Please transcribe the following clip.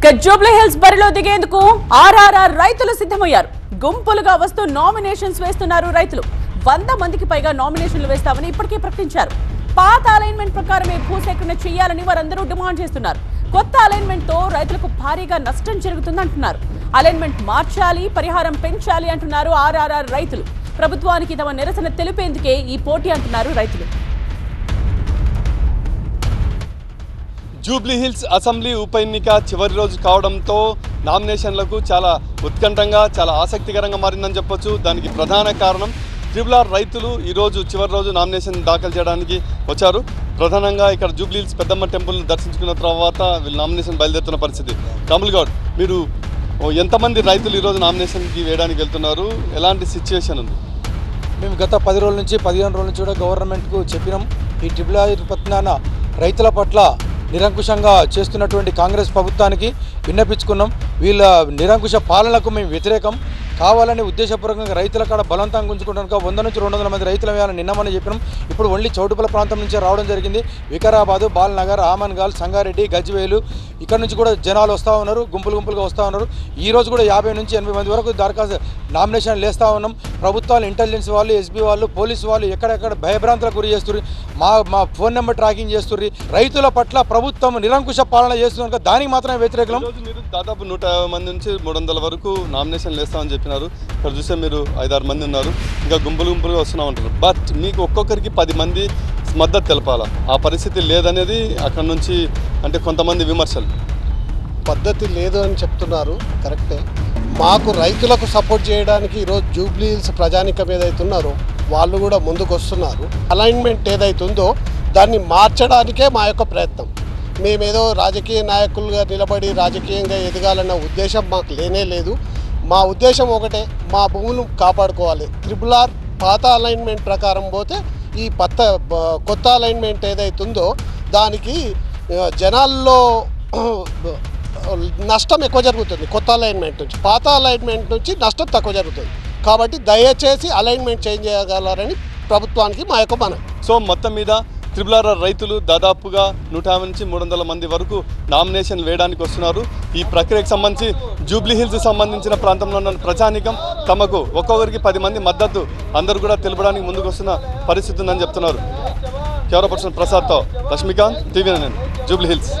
ఇక Jubilee hills బరిలో దిగేందుకు ఆర్ఆర్ఆర్ రైతులు సిద్ధమయ్యారు. గుంపులుగా వస్తూ నామినేషన్స్ వేస్తున్నారు రైతులు. వంద మందికి పైగా నామినేషన్లు వేస్తామని ఇప్పటికే ప్రకటించారు. పాత అలైన్మెంట్ ప్రకారమే భూసేకరణ చేయాలని వారందరూ డిమాండ్ చేస్తున్నారు. కొత్త అలైన్మెంట్తో రైతులకు భారీగా నష్టం జరుగుతుందంటున్నారు. అలైన్మెంట్ మార్చాలి పరిహారం పెంచాలి అంటున్నారు ఆర్ఆర్ఆర్ రైతులు. ప్రభుత్వానికి తమ నిరసన తెలిపేందుకే ఈ పోటీ అంటున్నారు రైతులు. జూబ్లీ హిల్స్ అసెంబ్లీ ఉప ఎన్నిక చివరి రోజు కావడంతో నామినేషన్లకు చాలా ఉత్కంఠంగా చాలా ఆసక్తికరంగా మారిందని చెప్పొచ్చు. దానికి ప్రధాన కారణం ట్రిపుల్ ఆర్ రైతులు ఈరోజు చివరి రోజు నామినేషన్ దాఖలు చేయడానికి వచ్చారు. ప్రధానంగా ఇక్కడ జూబ్లీహిల్స్ పెద్దమ్మ టెంపుల్ను దర్శించుకున్న తర్వాత వీళ్ళు నామినేషన్ బయలుదేరుతున్న పరిస్థితి. కమల్ గౌడ్ మీరు ఎంతమంది రైతులు ఈరోజు నామినేషన్కి వేయడానికి వెళ్తున్నారు? ఎలాంటి సిచ్యువేషన్ ఉంది? మేము గత పది రోజుల నుంచి పదిహేను రోజుల నుంచి కూడా గవర్నమెంట్కు చెప్పినాం. ఈ ట్రిపుల్ ఆర్ పత్నాన రైతుల పట్ల నిరంకుశంగా చేస్తున్నటువంటి కాంగ్రెస్ ప్రభుత్వానికి విన్నపించుకున్నాం. వీళ్ళ నిరంకుశ పాలనకు మేము వ్యతిరేకం. కావాలని ఉద్దేశపూర్వకంగా రైతుల కాడ బలవంతంగా గుంజుకుంటాను వంద నుంచి రెండు వందల మంది రైతుల వేయాలని నిన్నమని చెప్పినాం. ఇప్పుడు ఓన్లీ చౌటుపల ప్రాంతం నుంచే రావడం జరిగింది. వికారాబాదు బాల్నగర్ ఆమన్గాల్ సంగారెడ్డి గజ్వేలు ఇక్కడ నుంచి కూడా జనాలు వస్తూ ఉన్నారు గుంపులు గుంపులుగా వస్తూ ఉన్నారు. ఈ రోజు కూడా యాభై నుంచి ఎనభై మంది వరకు దరఖాస్తు నామినేషన్ వేస్తూ ఉన్నాం. ప్రభుత్వాలు ఇంటెలిజెన్స్ వాళ్ళు ఎస్బీ వాళ్ళు పోలీసు వాళ్ళు ఎక్కడెక్కడ భయభ్రాంతులకు గురి చేస్తుర్రు మా మా ఫోన్ నెంబర్ ట్రాకింగ్ చేస్తుర్రు. రైతుల పట్ల ప్రభుత్వం నిరంకుశ పాలన చేస్తున్నారు కనుక దానికి మాత్రమే వ్యతిరేకం మీరు దాదాపు నూట మంది నుంచి మూడు వందల వరకు నామినేషన్లు వేస్తామని చేస్తున్నారు. ఇక్కడ చూస్తే మీరు ఐదారు మంది ఉన్నారు. ఇంకా గుంపులు గుంపులుగా వస్తున్నాం అంటారు బట్ మీకు ఒక్కొక్కరికి పది మంది మద్దతు తెలపాలా? ఆ పరిస్థితి లేదనేది అక్కడ నుంచి అంటే కొంతమంది విమర్శలు. పద్ధతి లేదు అని చెప్తున్నారు. కరెక్టే. మాకు రైతులకు సపోర్ట్ చేయడానికి ఈరోజు జూబ్లీ హిల్స్ ప్రజానికం ఏదైతే ఉన్నారో వాళ్ళు కూడా ముందుకు వస్తున్నారు అలైన్మెంట్ ఏదైతే ఉందో దాన్ని మార్చడానికే మా యొక్క ప్రయత్నం. మేమేదో రాజకీయ నాయకులుగా నిలబడి రాజకీయంగా ఎదగాలన్న ఉద్దేశం మాకు లేనే లేదు. మా ఉద్దేశం ఒకటే మా భూములు కాపాడుకోవాలి. త్రిబుల్ ఆర్ పాత అలైన్మెంట్ ప్రకారం పోతే ఈ పత్త కొత్త అలైన్మెంట్ ఏదైతుందో ఉందో దానికి జనాల్లో నష్టం ఎక్కువ జరుగుతుంది కొత్త అలైన్మెంట్ నుంచి. పాత అలైన్మెంట్ నుంచి నష్టం తక్కువ జరుగుతుంది. కాబట్టి దయచేసి అలైన్మెంట్ చేంజ్ చేయగలరని ప్రభుత్వానికి మా యొక్క మనం సో మొత్తం మీద త్రిపుల్ రైతులు దాదాపుగా నూట నుంచి మూడు వందల మంది వరకు నామినేషన్ వేయడానికి వస్తున్నారు. ఈ ప్రక్రియకు సంబంధించి జూబ్లీ హిల్స్ సంబంధించిన ప్రాంతంలో ఉన్న ప్రజానికం తమకు ఒక్కొక్కరికి పది మంది మద్దతు అందరూ కూడా తెలపడానికి ముందుకు వస్తున్న పరిస్థితి ఉందని చెప్తున్నారు. కెమెరా పర్సన్ ప్రసాద్తో Lakshmikant TV nine Jubilee hills.